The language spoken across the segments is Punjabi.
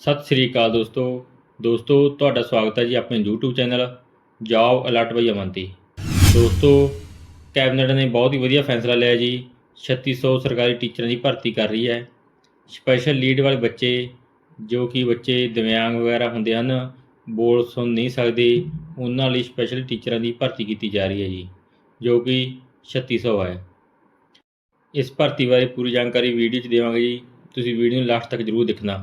ਸਤਿ ਸ੍ਰੀ ਅਕਾਲ ਦੋਸਤੋ। ਦੋਸਤੋ, ਤੁਹਾਡਾ ਸਵਾਗਤ ਹੈ ਜੀ ਆਪਣੇ YouTube ਚੈਨਲ ਜੌਬ ਅਲਰਟ ਬਾਈ ਅਮਨਤੀ ਦੋਸਤੋ, ਕੈਬਨਿਟ ਨੇ ਬਹੁਤ ਹੀ ਵਧੀਆ ਫੈਸਲਾ ਲਿਆ ਜੀ। 3600 ਸਰਕਾਰੀ ਟੀਚਰਾਂ ਦੀ ਭਰਤੀ ਕਰ ਰਹੀ ਹੈ। ਸਪੈਸ਼ਲ ਲੀਡ ਵਾਲੇ ਬੱਚੇ, ਜੋ ਕਿ ਬੱਚੇ ਦਿਵਿਆਂਗ ਵਗੈਰਾ ਹੁੰਦੇ ਹਨ, ਬੋਲ ਸੁਣ ਨਹੀਂ ਸਕਦੇ, ਉਹਨਾਂ ਲਈ ਸਪੈਸ਼ਲ ਟੀਚਰਾਂ ਦੀ ਭਰਤੀ ਕੀਤੀ ਜਾ ਰਹੀ ਹੈ ਜੀ, ਜੋ ਕਿ 3600 ਹੈ। ਇਸ ਭਰਤੀ ਬਾਰੇ ਪੂਰੀ ਜਾਣਕਾਰੀ ਵੀਡੀਓ 'ਚ ਦੇਵਾਂਗੇ ਜੀ। ਤੁਸੀਂ ਵੀਡੀਓ ਨੂੰ ਲਾਸਟ ਤੱਕ ਜ਼ਰੂਰ ਦੇਖਣਾ।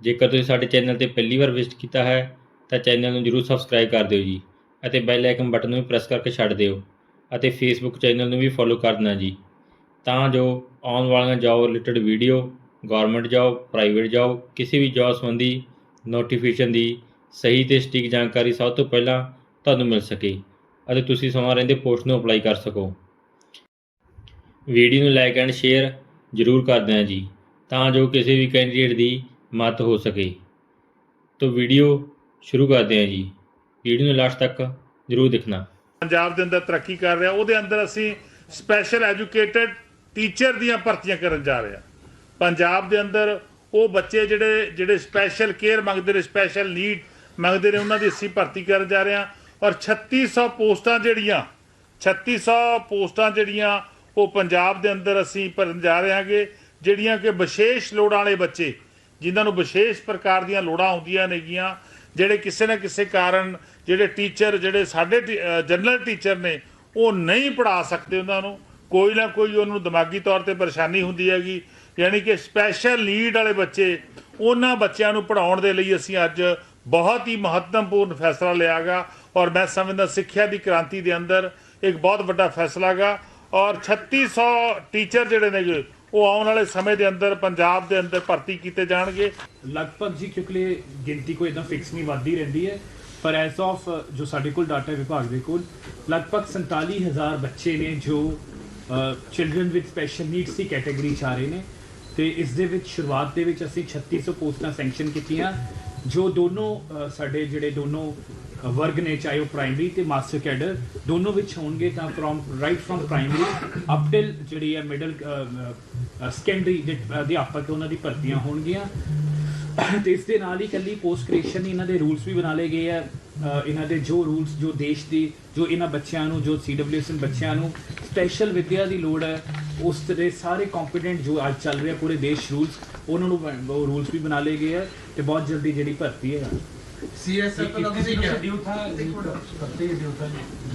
ਜੇਕਰ ਤੁਸੀਂ ਸਾਡੇ ਚੈਨਲ ਤੇ ਪਹਿਲੀ ਵਾਰ ਵਿਜ਼ਿਟ ਕੀਤਾ ਹੈ, ਤਾਂ ਚੈਨਲ ਨੂੰ ਜਰੂਰ ਸਬਸਕ੍ਰਾਈਬ ਕਰ ਦਿਓ ਜੀ ਅਤੇ ਬੈਲ ਆਈਕਨ ਬਟਨ ਨੂੰ ਵੀ ਪ੍ਰੈਸ ਕਰਕੇ ਛੱਡ ਦਿਓ ਅਤੇ ਫੇਸਬੁੱਕ ਚੈਨਲ ਨੂੰ ਵੀ ਫੋਲੋ ਕਰ ਜੀ। ਤਾਂ ਜੋ ਆਉਣ ਵਾਲੀਆਂ job related video government job private job ਕਿਸੇ ਵੀ ਜੌਬ ਸੰਬੰਧੀ ਨੋਟੀਫਿਕੇਸ਼ਨ ਦੀ ਸਹੀ ਤੇ ਸਟੀਕ ਜਾਣਕਾਰੀ ਸਭ ਤੋਂ ਪਹਿਲਾਂ ਤੁਹਾਨੂੰ ਮਿਲ ਸਕੇ ਅਤੇ ਤੁਸੀਂ ਸਮਾਂ ਰਹਿੰਦੇ ਪੋਸਟ ਨੂੰ ਅਪਲਾਈ ਕਰ ਸਕੋ। ਵੀਡੀਓ ਨੂੰ ਲਾਈਕ ਐਂਡ ਸ਼ੇਅਰ ਜ਼ਰੂਰ ਕਰ ਦੇਣਾ ਜੀ। ਤਾਂ ਜੋ ਕਿਸੇ ਵੀ ਕੈਂਡੀਡੇਟ ਦੀ ਮਦਦ ਹੋ ਸਕੇ। ਤੋ ਵੀਡੀਓ ਸ਼ੁਰੂ ਕਰਦੇ ਹਾਂ ਜੀ। ਵੀਡੀਓ ਨੂੰ ਲਾਸਟ ਤੱਕ ਜ਼ਰੂਰ ਦੇਖਣਾ। ਪੰਜਾਬ ਦੇ ਅੰਦਰ ਤਰੱਕੀ ਕਰ ਰਿਹਾ। ਉਹਦੇ ਅੰਦਰ ਅਸੀਂ ਸਪੈਸ਼ਲ ਐਜੂਕੇਟਡ ਟੀਚਰ ਦੀਆਂ ਭਰਤੀਆਂ ਕਰਨ ਜਾ ਰਹੇ ਹਾਂ। ਪੰਜਾਬ ਦੇ ਅੰਦਰ ਉਹ ਬੱਚੇ ਜਿਹੜੇ ਜਿਹੜੇ ਸਪੈਸ਼ਲ ਕੇਅਰ ਮੰਗਦੇ ਨੇ ਸਪੈਸ਼ਲ ਨੀਡ ਮੰਗਦੇ ਨੇ, ਉਹਨਾਂ ਦੀ ਅਸੀਂ ਭਰਤੀ ਕਰਨ ਜਾ ਰਹੇ ਹਾਂ। ਔਰ 3600 ਪੋਸਟਾਂ ਜਿਹੜੀਆਂ 3600 ਪੋਸਟਾਂ ਜਿਹੜੀਆਂ ਉਹ ਪੰਜਾਬ ਦੇ ਅੰਦਰ ਅਸੀਂ ਭਰਨ ਜਾ ਰਹੇ ਹਾਂਗੇ ਜਿਹੜੀਆਂ ਕਿ ਵਿਸ਼ੇਸ਼ ਲੋੜਾਂ ਵਾਲੇ ਬੱਚੇ ਜਿਨ੍ਹਾਂ ਨੂੰ ਵਿਸ਼ੇਸ਼ ਪ੍ਰਕਾਰ ਦੀਆਂ ਲੋੜਾਂ ਹੁੰਦੀਆਂ ਨੇਗੀਆਂ, ਜਿਹੜੇ ਕਿਸੇ ਨਾ ਕਿਸੇ ਕਾਰਨ ਜਿਹੜੇ ਟੀਚਰ, ਜਿਹੜੇ ਸਾਡੇ ਜਨਰਲ ਟੀਚਰ ਨੇ, ਉਹ ਨਹੀਂ ਪੜਾ ਸਕਦੇ ਉਹਨਾਂ ਨੂੰ। ਕੋਈ ਨਾ ਕੋਈ ਉਹਨੂੰ ਦਿਮਾਗੀ ਤੌਰ ਤੇ ਪਰੇਸ਼ਾਨੀ ਹੁੰਦੀ ਹੈਗੀ। ਯਾਨੀ ਕਿ ਸਪੈਸ਼ਲ ਨੀਡ ਵਾਲੇ ਬੱਚੇ, ਉਹਨਾਂ ਬੱਚਿਆਂ ਨੂੰ ਪੜਾਉਣ ਦੇ ਲਈ ਅਸੀਂ ਅੱਜ ਬਹੁਤ ਹੀ ਮਹੱਤਵਪੂਰਨ ਫੈਸਲਾ ਲਿਆਗਾ। ਔਰ ਮੈਂ ਸਮਝਦਾ ਸਿੱਖਿਆ ਦੀ ਕ੍ਰਾਂਤੀ ਦੇ ਅੰਦਰ ਇੱਕ ਬਹੁਤ ਵੱਡਾ ਫੈਸਲਾ ਗਾ ਔਰ 3600 ਟੀਚਰ ਜਿਹੜੇ ਨੇਗੇ ਉਹ ਆਉਣ ਵਾਲੇ ਸਮੇਂ ਦੇ ਅੰਦਰ, ਪੰਜਾਬ ਦੇ ਅੰਦਰ ਭਰਤੀ ਕੀਤੇ ਜਾਣਗੇ। ਲਗਭਗ ਜੀ ਕਿਉਂਕਿ ਗਿਣਤੀ ਕੋਈ ਇਦਾਂ ਫਿਕਸ ਨਹੀਂ ਵੱਧਦੀ ਰਹਿੰਦੀ ਹੈ। ਪਰ ਐਸ ਆਫ ਜੋ ਸਾਡੇ ਕੋਲ ਡਾਟਾ ਵਿਭਾਗ ਦੇ ਕੋਲ, ਲਗਭਗ 47000 ਬੱਚੇ ਨੇ ਜੋ ਚਿਲਡਰਨ ਵਿਦ ਸਪੈਸ਼ਲ ਨੀਡਸ ਦੀ ਕੈਟਾਗਰੀ ਚ ਆ ਰਹੇ ਨੇ। ਤੇ ਇਸ ਦੇ ਵਿੱਚ, ਸ਼ੁਰੂਆਤ ਦੇ ਵਿੱਚ ਅਸੀਂ 3600 ਪੋਸਟਾਂ ਸੈਂਕਸ਼ਨ ਕੀਤੀਆਂ। ਜੋ ਦੋਨੋਂ ਸਾਡੇ ਜਿਹੜੇ ਦੋਨੋਂ ਵਰਗ ਨੇ, ਚਾਹੇ ਉਹ ਪ੍ਰਾਇਮਰੀ ਤੇ ਮਾਸਟਰ ਕੈਡਰ ਦੋਨੋਂ ਵਿੱਚ ਹੋਣਗੇ ਤਾਂ from right from primary up till ਜਿਹੜੀ ਹੈ ਮਿਡਲ ਸੈਕੰਡਰੀ ਅਧਿਆਪਕ ਉਹਨਾਂ ਦੀ ਭਰਤੀਆਂ ਹੋਣਗੀਆਂ। ਤੇ ਇਸ ਦੇ ਨਾਲ ਹੀ ਕੱਲੀ ਪੋਸਟ ਗ੍ਰੈਜੂਏਸ਼ਨ ਇਹਨਾਂ ਦੇ ਰੂਲਸ ਵੀ ਬਣਾ ਲਏ ਗਏ ਆ। ਇਹਨਾਂ ਦੇ ਜੋ ਰੂਲਸ ਜੋ ਦੇਸ਼ ਦੀ, ਜੋ ਇਹਨਾਂ ਬੱਚਿਆਂ ਨੂੰ, ਜੋ ਸੀਡਬਲਯੂਐਸ ਬੱਚਿਆਂ ਨੂੰ ਸਪੈਸ਼ਲ ਵਿੱਦਿਆ ਦੀ ਲੋੜ ਹੈ, ਉਸ ਦੇ ਸਾਰੇ ਕੰਪੀਟੈਂਟ ਜੋ ਅੱਜ ਚੱਲ ਰਿਹਾ ਪੂਰੇ ਦੇਸ਼ ਰੂਲਸ ਉਹਨਾਂ ਨੂੰ ਰੂਲਸ ਵੀ ਬਣਾ ਲਏ ਗਏ ਆ ਤੇ ਬਹੁਤ ਜਲਦੀ ਜਿਹੜੀ ਭਰਤੀ ਹੈ। सीएसएफ का ਤੁਸੀਂ ਕਿਹਾ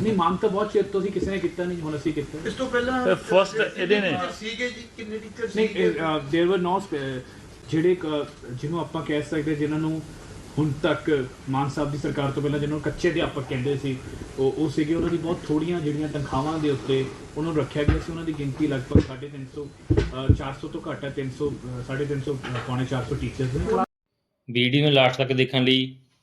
ਨਹੀਂ ਮੰਗ ਤਾਂ ਬਹੁਤ ਚਿਰ ਤੋਂ ਸੀ ਕਿਸੇ ਨੇ ਕੀਤਾ ਨਹੀਂ ਹੁਣ ਅਸੀਂ ਕੀਤਾ ਇਸ ਤੋਂ ਪਹਿਲਾਂ ਇਹ first ਇਹਦੇ ਨੇ। ਸੀਗੇ ਜੀ ਕਿੰਨੇ ਟੀਚਰ ਨਹੀਂ ਸੀਗੇ देयर वर नो ਜਿਹੜੇ ਕ- ਜਿਹਨੂੰ ਆਪਾਂ ਕਹਿ ਸਕਦੇ ਜਿਨ੍ਹਾਂ ਨੂੰ ਹੁਣ ਤੱਕ ਮਾਨ ਸਾਹਿਬ ਦੀ ਸਰਕਾਰ ਤੋਂ ਪਹਿਲਾਂ ਜਿਹਨਾਂ ਨੂੰ ਕੱਚੇ ਅਧਿਆਪਕ ਕਹਿੰਦੇ ਸੀ ਉਹ ਉਹ ਸੀਗੇ ਉਹਨਾਂ ਦੀ ਬਹੁਤ ਥੋੜੀਆਂ ਜਿਹੜੀਆਂ ਤਨਖਾਹਾਂ ਦੇ ਉੱਤੇ ਉਹਨਾਂ ਨੂੰ ਰੱਖਿਆ ਗਿਆ ਸੀ ਉਹਨਾਂ ਦੀ ਗਿਣਤੀ ਲਗਭਗ 350 ਅ, 400 ਤੋਂ ਘੱਟ ਹੈ 300 ਅ, 350 ਅ, ਪੌਣੇ 400 ਟੀਚਰਸ ਨੇ ਵੀਡੀਓ ਨੂੰ ਲਾਸਟ ਤੱਕ ਦੇਖਣ ਲਈ